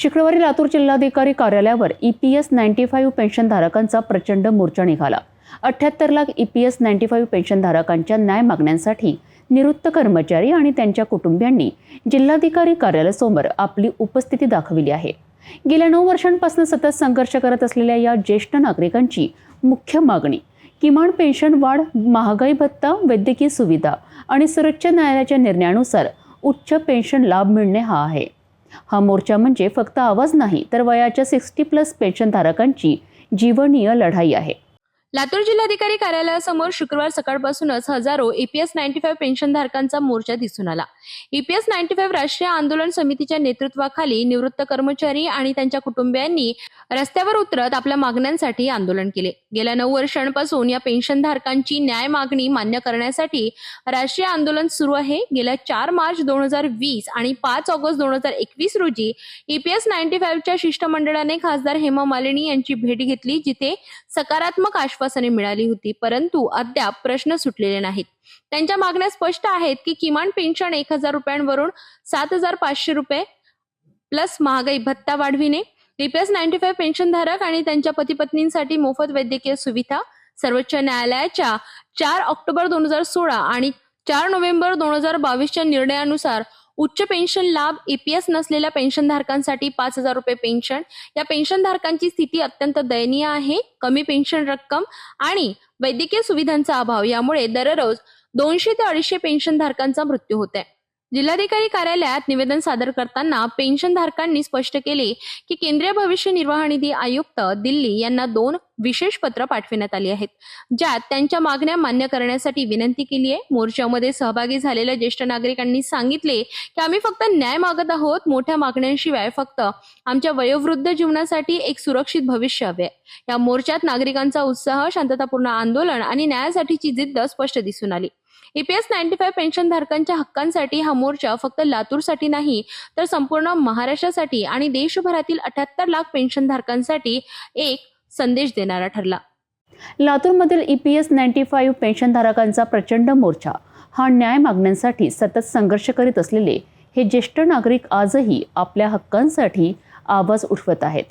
शुक्रवारी लातूर जिल्हाधिकारी कार्यालयावर E P S ninety five पेन्शनधारकांचा प्रचंड मोर्चा निघाला. अठ्ठ्याहत्तर lakh E P S ninety five पेन्शनधारकांच्या न्याय मागण्यांसाठी निवृत्त कर्मचारी आणि त्यांच्या कुटुंबियांनी जिल्हाधिकारी कार्यालयासमोर आपली उपस्थिती दाखविली आहे. गेल्या नऊ वर्षांपासून सतत संघर्ष करत असलेल्या या ज्येष्ठ नागरिकांची मुख्य मागणी किमान पेन्शन वाढ महागाई भत्ता वैद्यकीय सुविधा आणि सर्वोच्च न्यायालयाच्या निर्णयानुसार उच्च पेन्शन लाभ मिळणे हा आहे. हा मोर्चा म्हणजे फक्त आवाज नाही तर वयाच्या सिक्स्टी प्लस पेन्शनधारकांची जीवनीय लढाई आहे. लातूर जिल्हाधिकारी कार्यालयासमोर शुक्रवार सकाळपासूनच हजारो ईपीएस नाईन्टी फाईव्ह पेन्शनधारकांचा मोर्चा दिसून आला. ईपीएस नाईन्टी फाईव्ह राष्ट्रीय आंदोलन समितीच्या नेतृत्वाखाली निवृत्त कर्मचारी आणि त्यांच्या कुटुंबियांनी रस्त्यावर उतरत आपल्या मागण्यांसाठी आंदोलन केले. गेल्या नऊ वर्षांपासून या पेन्शनधारकांची न्याय मागणी मान्य करण्यासाठी राष्ट्रीय आंदोलन सुरू आहे. गेल्या चार मार्च दोन हजार वीस आणि पाच ऑगस्ट दोन हजार एकवीस रोजी ईपीएस नाईन्टी फाईव्हच्या शिष्टमंडळाने खासदार हेमा मालिनी यांची भेट घेतली जिथे सकारात्मक मिळाली होती परंतु अद्याप प्रश्न सुटलेले नाहीत. त्यांच्या मागण्या स्पष्ट आहेत की किमान पेन्शन एक हजार रुपयांवरून सात हजार पाचशे रुपये प्लस महागाई भत्ता वाढविणे डीपीएस नाईन्टी फाईव्ह पेन्शनधारक आणि त्यांच्या पती पत्नींसाठी मोफत वैद्यकीय सुविधा सर्वोच्च न्यायालयाच्या चार ऑक्टोबर दोन हजार सोळा आणि चार नोव्हेंबर दोन हजार बावीसच्या निर्णयानुसार उच्च पेन्शन लाभ ईपीएस नसलेल्या पेन्शनधारकांसाठी पाच हजार रुपये पेन्शन. या पेन्शनधारकांची स्थिती अत्यंत दयनीय आहे. कमी पेन्शन रक्कम आणि वैद्यकीय सुविधांचा अभाव यामुळे दररोज दोनशे ते अडीचशे पेन्शनधारकांचा मृत्यू होत आहे जिल्हाधिकारी कार्यालयात निवेदन सादर करताना पेन्शनधारकांनी स्पष्ट केले की केंद्रीय भविष्य निर्वाह निधी आयुक्त दिल्ली यांना दोन विशेष पत्र पाठविण्यात आली आहेत ज्यात त्यांच्या मागण्या मान्य करण्यासाठी विनंती केली आहे. मोर्चामध्ये सहभागी झालेल्या ज्येष्ठ नागरिकांनी सांगितले की आम्ही फक्त न्याय मागत आहोत. मोठ्या मागण्यांशिवाय फक्त आमच्या वयोवृद्ध जीवनासाठी एक सुरक्षित भविष्य हवे या मोर्चात नागरिकांचा उत्साह शांततापूर्ण आंदोलन आणि न्यायासाठीची जिद्द स्पष्ट दिसून आली. ईपीएस नाईन्टी फाईव्ह पेन्शनधारकांच्या हक्कांसाठी हा मोर्चा फक्त लातूरसाठी नाही तर संपूर्ण महाराष्ट्रासाठी आणि देशभरातील अठ्याहत्तर लाख पेन्शनधारकांसाठी एक संदेश देणारा ठरला. लातूरमधील E P S ninety five पेन्शनधारकांचा प्रचंड मोर्चा. हा न्याय मागण्यांसाठी सतत संघर्ष करीत असलेले हे ज्येष्ठ नागरिक आजही आपल्या हक्कांसाठी आवाज उठवत आहेत.